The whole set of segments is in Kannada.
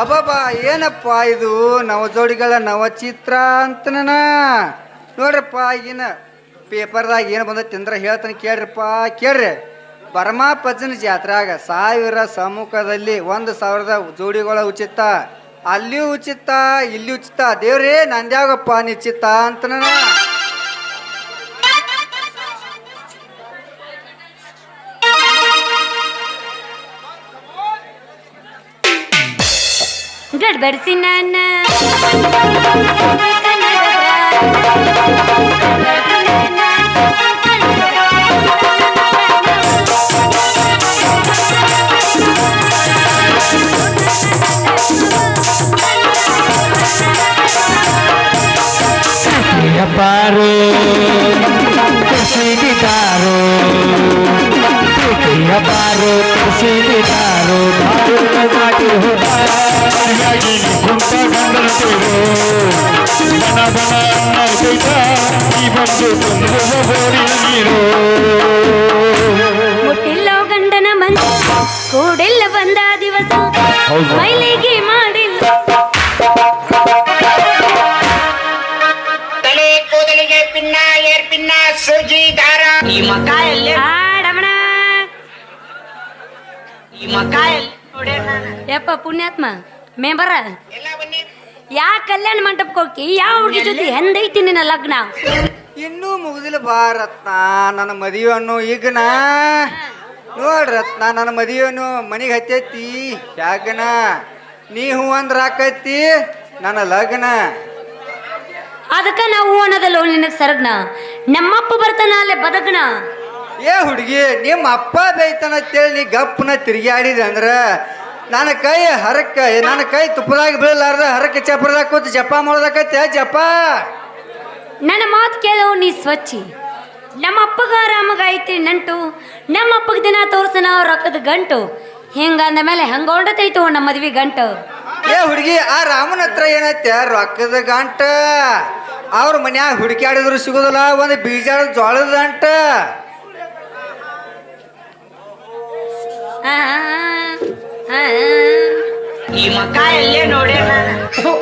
ಅಬ್ಬಬ್ಬಾ, ಏನಪ್ಪ ಇದು? ನವಜೋಡಿಗಳ ನವಚಿತ್ರ ಅಂತನ ನೋಡ್ರಪ್ಪ, ಈಗಿನ ಪೇಪರ್ದಾಗ ಏನು ಬಂದೈತಿ ಅಂದ್ರೆ ಹೇಳ್ತಾನೆ ಕೇಳ್ರಪ್ಪ. ಕೇಳ್ರಿ ಪರಮಾಪಜ್ಜನ ಜಾತ್ರಾಗ ಸಾವಿರ ಸಮ್ಮುಖದಲ್ಲಿ ಒಂದು ಸಾವಿರದ ಜೋಡಿಗಳ ಉಚಿತ. ಅಲ್ಲಿಯೂ ಉಚಿತ, ಇಲ್ಲಿ ಉಚಿತ. ದೇವ್ರೇ, ನಂದ್ಯಾಗಪ್ಪ ನಿಶ್ಚಿತ ಅಂತನ ಗಡ್ಬಡಿಸಿ ನನ್ನ. ಪಾರು ಕುಂತ ಈ ಬಂದು ತುಂಬುವ ನೀರು ಮುಟ್ಟಿಲ್ಲೋ ಗಂಡನ ಮನಸ್ಸು ಕೂಡಿಲ್ಲ ಬಂದ ದಿವಸ ಹೌದು. ಮೈಲಿಗೆ ಮಾಡಿಲ್ಲ ತಲೆ ಕೂದಲಿಗೆ ಪಿನ್ನ ಏರ್ ಪಿನ್ನ ಸೂಜಿ ದಾರ ಈ ಮಕ ಎಲ್ಲಿ ನೋಡ್ಯ ನಾನು ಯಪ್ಪ ಪುಣ್ಯಾತ್ಮ ಮೇ ಬರ ಬನ್ನಿ. ಯಾ ಕಲ್ಯಾಣ ಮಂಟಪಕ್ಕೆ ಹೋಗಿ ಯಾವ ಹುಡುಗಿ ಜೊತೆ ಹೆಂದೈತಿ ನಿನ್ನ ಲಗ್ನ? ಇನ್ನೂ ಮುಗಿದಿಲ್ಲ ಬಾ ರತ್ನ ನನ್ನ ಮದುವೆಯನ್ನು ನಾ. ನೋಡ್ ರತ್ನ ನನ್ನ ಮದುವೆಯನ್ನು ಮನೆಗೆ ಹತ್ತೈತಿ. ಯಾಕನ? ನೀ ಹೂ ಅಂದ್ರ ಹಾಕೈತಿ ನನ್ನ ಲಗ್ನ. ಅದಕ್ಕ ನಾವು ಅನ್ನೋದಲ್ಲ ನಿನಗೆ ಸರಗ್ನ? ನಮ್ಮಪ್ಪ ಬರ್ತಾನ ಅಲ್ಲೇ ಬದಗ್ನ ಏ ಹುಡುಗಿ ನಿಮ್ಮ ಅಪ್ಪ ಬೈತಾನ ಅಂತೇಳಿ ನೀ ಗಪ್ಪನ ತಿರುಗಾಡಿದೆ ಅಂದ್ರೆ ನನ್ನ ಕೈ ಹರಕ್ಕ ನನ್ನ ಕೈ ತುಪ್ಪದಾಗ ಬೀಳಲಾರ್ದ ಹರಕ ಚಪ್ಪರದಾಗ ಕೂತು ಜಪ ಮಾಡೋದಕ್ಕೈತೆ ಜಪ? ನನ್ನ ಮಾತು ಕೇಳೋ ನೀ ಸ್ವಚ್ಛಿ ನಮ್ಮ ಅಪ್ಪಗ ರಾಮಗ ಐತಿ ನಂಟು. ನಮ್ಮ ಅಪ್ಪಗ ದಿನ ತೋರ್ಸನ ರೊಕ್ಕದ ಗಂಟು. ಹಿಂಗ ಅಂದ ಮೇಲೆ ಹೆಂಗ ಹೊಂಡತೈತು ನಮ್ಮ ಮದ್ವಿ ಗಂಟು. ಏ ಹುಡುಗಿ ಆ ರಾಮನ ಹತ್ರ ಏನೈತೆ? ರೊಕ್ಕದ ಗಂಟ. ಅವ್ರ ಮನ್ಯಾಗ ಹುಡುಕಾಡಿದ್ರು ಸಿಗೋದಿಲ್ಲ ಒಂದು ಬೀಜ ಜೋಳದ ಗಂಟ ಆ, ಆ, ಆ. ಈ ಮಕ್ಕ ಎಲ್ಲೇ ನಾನು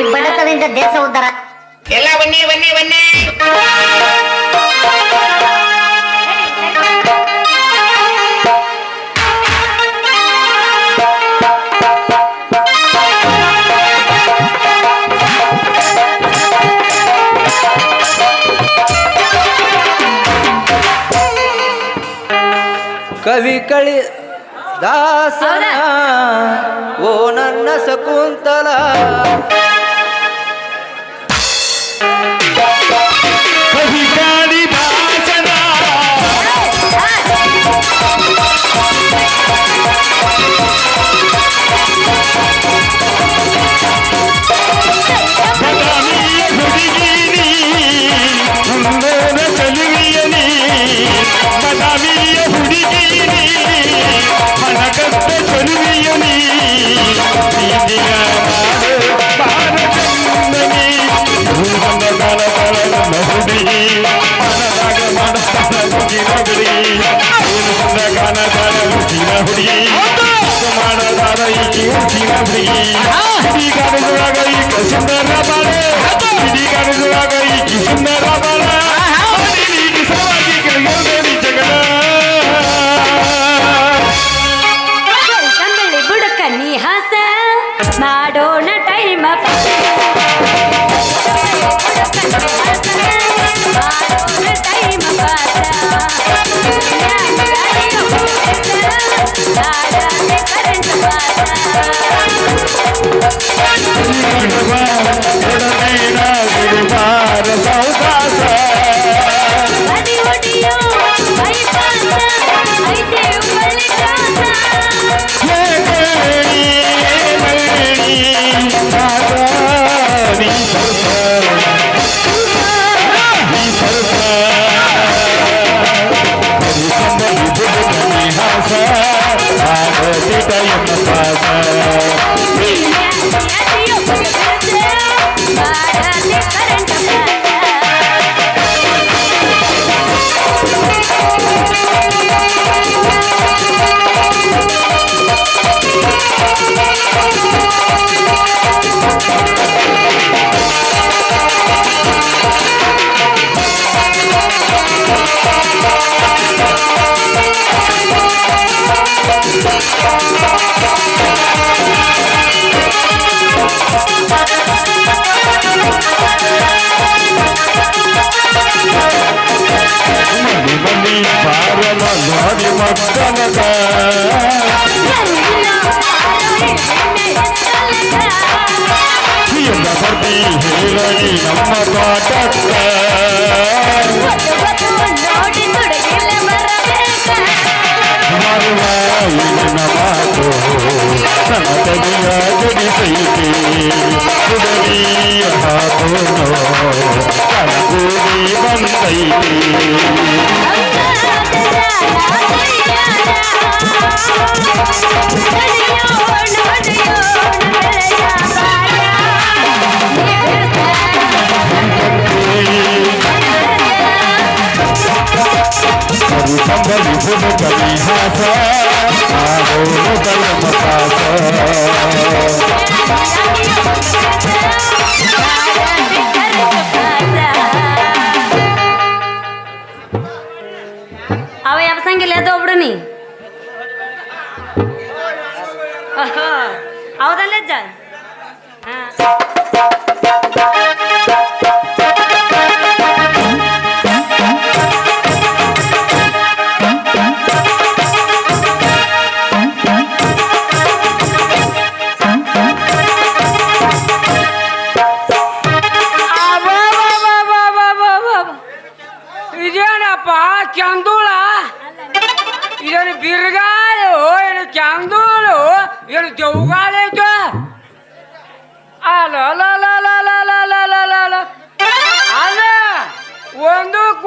ಈ ಬಡತನದಿಂದ ದೇಶ ಉದ್ದಾರ ಎಲ್ಲ ಬನ್ನಿ ಬನ್ನಿ ಬನ್ನಿ. ಕವಿ ಕಳಿ ದಾಸನ ಓ ನನ್ನ ಶಕುಂತಲ. ಕವಿಗಾಡಿ ಈಕೆ ಹುಡುಗಿನ ಹುಡುಗಿ ಇಡೀ ಸುಂದರ ಕಾಲದೊಳಗ ಈಕಿ ಸುಂದರ ಬಾಳ. ಒಕ್ಕನದ ಬದಿ ಹೇಳಿ ನಮ್ಮ ಪಾಠಕ್ಕ ಮರುವ ಇಲ್ಲಿನ ಮಾತು ನಮ್ಮ ತನಿಯ ಜಡಿಸೈತೆ ಕುಡಲಿಯ ಹಾಕೋನೋ ಕಣಗೂಡಿ ಬಂದೈತೆ సందలి భూమిక విహాస ఆరోగ్య పాస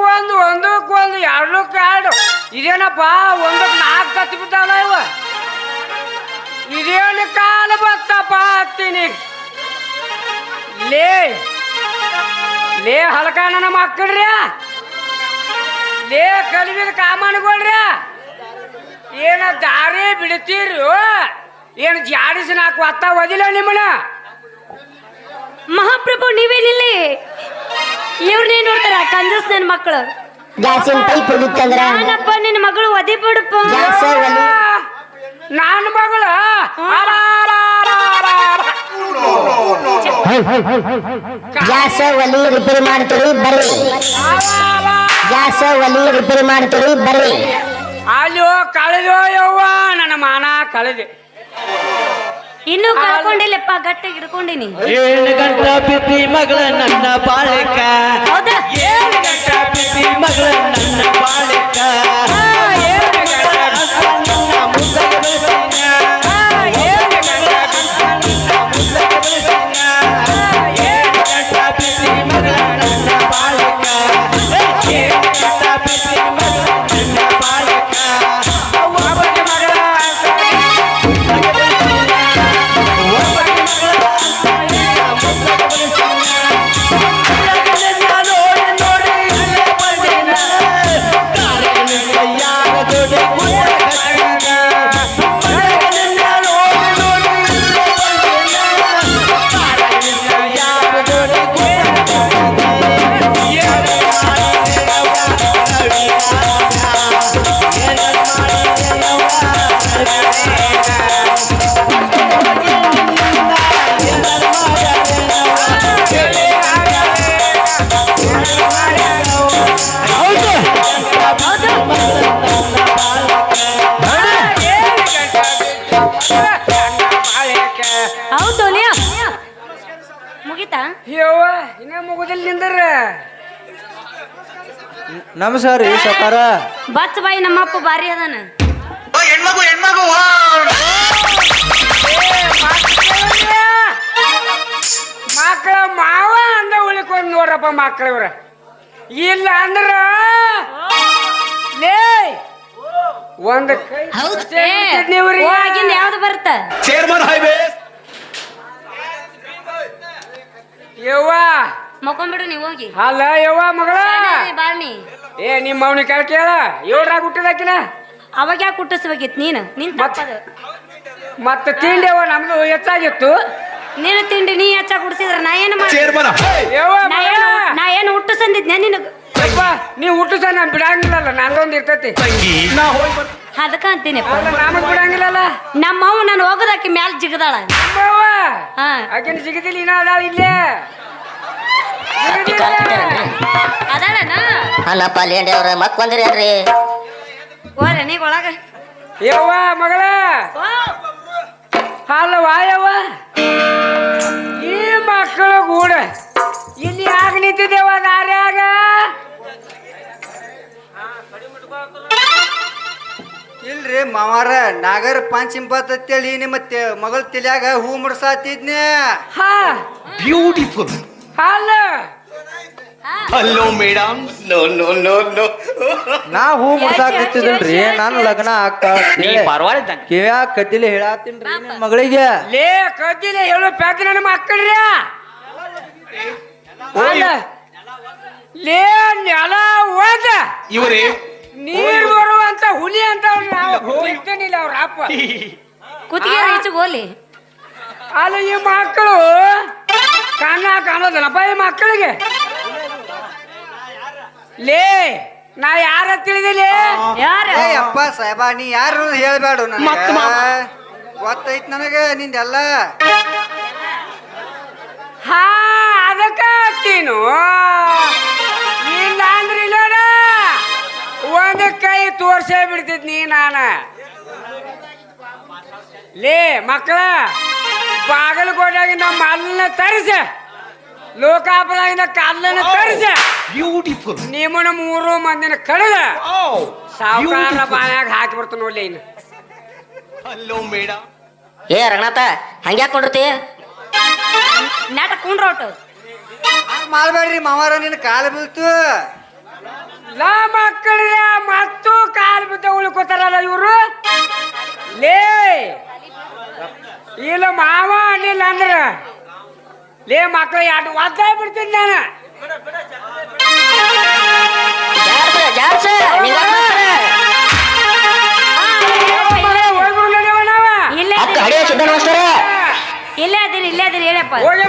ಒಂದಕ್ಕೊಂದು ಒಂದಕ್ಕೊಂದು ಎರಡಕ್ಕೆ ಎರಡು ಇದೇನಪ್ಪ ಒಂದಕ್ಕೆ ನಾಲ್ಕು ಕತ್ತಿ ಬಿದ್ದಾವಲ್ಲ ಇವ. ಇದೇನು ಕಾಲ ಬತ್ತಪ್ಪ ಹತ್ತೀನಿ ಲೇ ಲೇ ಹಲಕ ನನ್ನ ಮಕ್ಕಳ್ರಿ. ಲೇ ಕಲಿಬಿದ ಕಾಮನ್ಕೊಳ್ರಿ ಏನ ದಾರಿ ಬಿಡ್ತೀರಿ ಏನು ಜಾಡಿಸಿ ನಾಲ್ಕು ಅತ್ತ ಓದಿಲ್ಲ ನಿಮ್ಮನ್ನ? ಮಹಾಪ್ರಭು, ನೀವೇನಿಲ್ಲಿ? ಇವ್ರನ್ನೇ ನೋಡ್ತಾರ ಕಂಜಸ್ ನನ್ನ ಮಕ್ಕಳು ಗ್ಯಾಸಿನ ಪೈಪ್ ಹೋಗಿತ್ತಂದ್ರ ನಾನಪ್ಪ ನಿನ್ನ ಮಗಳು ಒದಿ ಬಿಡಪ್ಪ ನಾನು ಒಲಿ ನನ್ನ ಮಗಳು ಗ್ಯಾಸ. ಗ್ಯಾಸ್ ಒಲಿ ರಿಪೇರಿ ಮಾಡ್ತೀರಿ ಬರ್ರಿ. ಗ್ಯಾಸ್ ಒಲಿ ರಿಪೇರಿ ಮಾಡ್ತೀರಿ ಬರ್ರಿ. ಅಲ್ಲೋ ಕಳೆದೋ ಯವ್ವ ನನ್ನ ಮಾನ ಕಳೆದೆ. ಇನ್ನೂ ಕಳ್ಕೊಂಡಿಲ್ಲಪ್ಪ ಗಟ್ಟಿಗೆ ಹಿಡ್ಕೊಂಡಿನಿ. ಏಳು ಗಂಟೆ ಬಿದ್ದಿ ಮಗಳ ನನ್ನ ಬಾಳಿಕ. ಹೌದಾ? ಏಳು ಗಂಟ ಬಿದ್ದಿ ಮಗಳ ನನ್ನ ಬಾಳಿಕ ನನ್ನ ಮುದ್ದಗ ಹೌದು ಲಿಯಾ ಮುಗಿತಾ? ಯವ್ವ ಇನ್ನ ಮುಗುದಿಲ್ಲ ನಿಂದ್ರ. ನಮಸ್ಕಾರ ರೀ ಸಕಾರ ಬಚ್ಚ ಬಾಯಿ ನಮ್ಮಪ್ಪ ಬಾರಿ ಅದಾನ. ಹೆಣ್ಮಗು ಹೆಣ್ಮಗು ಮಕ್ಕಳ ಮಾವ ಅಂದ ಉಳಿಕೊಂಡ್ ನೋಡ್ರಪ್ಪ ಮಕ್ಕಳವ್ರ ಇಲ್ಲ ಅಂದ್ರ ಲೇ ಒಂದ್ ಕೈ ಬರುತ್ತ ಚೇರ್ಮನ್ ಹೈವೇ ಯವ್ವ. ಮಕ್ಕೊಂಬಿಡು ನೀ ಹೋಗಿ. ಅಲ್ಲ ಯವ್ವ ಮಗಳ. ಬಾಳ್ನಿ ಏ ನಿಮ್ಮ ಅವನಿ ಕೇಳ. ಕೇಳ ಏಳ್ರಾಗ ಹುಟ್ಟಿದಾಕಿನ ಅವಾಗ ಯಾಕೆ ಹುಟ್ಟಿಸ್ಬೇಕಿತ್ತು ನೀನು? ನಿನ್ ತಪ್ಪದು ಮತ್ತ ತಿಂಡಿ ಅವ ನಮ್ದು ಹೆಚ್ಚಾಗಿತ್ತು. ನೀನು ತಿಂಡಿ ನೀ ಹೆಚ್ಚಾಗಿ ಹುಟ್ಟಿಸಿದ್ರ ನಾ ಏನು ಮಾಡಿ ಯವ್ವ ನಾ ಮಗಳ. ಏನು ನಾ ಏನು ಹುಟ್ಟು ಸಂದಿದ್ನೆ ನಿನಗ? ನೀ ಹುಟ್ಟು ಸಹ ನಾನು ಬಿಡಂಗಿಲ್ಲಲ್ಲ ನಂದೊಂದು ಇರ್ತೈತಿ. ನಾ ಹೋಗಿ ಬರ್ತೀನಿ ಅದಕ್ಕ ಅಂತೀನಿ ಅಲ್ಲ ನಮಗ್ ಬಿಡಂಗಿಲ್ಲಲ್ಲ. ನಮ್ಮವ್ವ ನಾನು ಹೋಗೋದಾಕಿ ಮ್ಯಾಲ ಜಿಗದಾಳ. ಹಾ. ಆಕಿನ ಸಿಗದಿಲ್ಲ ಇನ್ನ ಅದಾಳ ಇಲ್ಲೇ. ಸಿಗದಿಲ್ಲ. ಅದಾಳನ? ಅಲ್ಲಪ್ಪ ಲೇಂಡಿ ಅವ್ರ ಮಕ್ ನೀಗ ಒಳಗ. ಯವ್ವ ಮಗಳ. ಅಲ್ಲವಾ ಯವ್ವ. ಮಾವಾರ ನಾಗರ ಪಂಚಮಿಪತ್ ಅಂತೇಳಿ ನಿಮ್ಮ ಮಗಳ ತಲ್ಯಾಗ ಹೂ ಮುಡ್ಸಾತಿದ್ನೆ. ಹಾ. ಬ್ಯೂಟಿಫುಲ್ ಅಲ್ಲ hello madam no no no no ನಾ ಹೂ ಮುಡ್ಸಾಕತ್ತಿದ್ರಿ ನಾನು ಲಗ್ನ ಪರವಾಗಿಲ್ಲ ಕಿವ್ಯಾ ಕದ್ದಿಲೆ ಹೇಳಾತೀನ್ರಿ ನಿನ್ ಮಗಳಿಗೆ. ಲೇ ಕದ್ದಿಲೆ ಹೇಳು ಪ್ಯಾಕ ನನ್ನ ಮಕ್ಕಳ್ರಿ. ಲೇ ನೆಲ ಹೋದ ಇವರೇ? ನೀರ್ ಬರುವಂತ ಹುಲಿ ಅಂತ ಹೋಗ್ತೇನಿಲ್ಲ ಅವ್ರ ಅಪ್ಪ. ಕುತ್ತಿಗೆ ಈಚೆಗೆ ಹೋಲಿ ಅಲ್ಲ ಈ ಮಕ್ಕಳು ಕಣ್ಣ ಕಾಣೋದಲ್ಲಪ್ಪ ಈ ಮಕ್ಕಳಿಗೆ. ಲೇ ನಾ ಯಾರ ತಿಳಿದಿಲ್ಲ? ಯಾರ? ಏ ಅಪ್ಪ ಸಾಹೇಬ ನೀ ಯಾರು ಹೇಳ್ಬೇಡ ಮತ್ತ್ ಮಾವ. ಗೊತ್ತೈತ್ ನನಗೆ ನಿಂದೆಲ್ಲ. ಹಾ ಅದಕ್ಕ ಹತ್ತೀನು ಇಲ್ಲ ಅಂದ್ರೆ ಕೈ ತೋರ್ಸೇ ಬಿಡ್ತಿದ್ ನೀ ನಾನ. ಲೇ ಮಕ್ಕಳ ಬಾಗಲಕೋಟೆಯಾಗಿಂದ ಮಲ್ಲನ್ನ ತರಿಸ. ಲೋಕಾಪುರಾಗಿಂದ ಕಲ್ಲನ ತರಿಸ. ಬ್ಯೂಟಿಫುಲ್ ನಿಮ್ಮನ ಮೂರು ಮಂದಿನ ಕಳೆದ. ಸಾವುಕಾರ ಬಾಯಾಗ ಹಾಕಿ ಬರ್ತಾನ ನೋಡ್ಲಿ ಇನ್ನು. ಹಲೋ ಮೇಡಮ್ ಏ ರಂಗನಾಥ ಹಂಗ್ಯಾಕ್ ಕೊಂಡಿರ್ತಿ ನಾಟ ಕುಂಡ್ರೋಟು. ಮಾಡಬೇಡ್ರಿ ಮಾಡ್ಬೇಡ್ರಿ ಮಾವಾರ ನಿನ್ನ ಕಾಲು ಬೀಳ್ತು. ಲಾ ಮಕ್ಕಳಿಗೆ ಮತ್ತು ಕಾಲ್ ಬಿದ್ದ ಉಳ್ಕೋತಾರಲ್ಲ ಇವರು? ಲೇ! ಇಲ್ಲ ಮಾವ ಅಣ್ಣಿಲ್ಲ ಅಂದ್ರ. ಲೇ ಮಕ್ಕಳು ಎರಡು ಒದ್ದ ಬಿಡ್ತೀನಿ ನಾನು. ಇಲ್ಲೇ ಇಲ್ಲೇ ಇಲ್ಲೇ ಅದೀನಿ ಹೇಳಪ್ಪ. ಹೋಗಿ.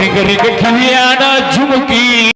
ರಿಗ ರಿಗ ಝುಮುಕಿ.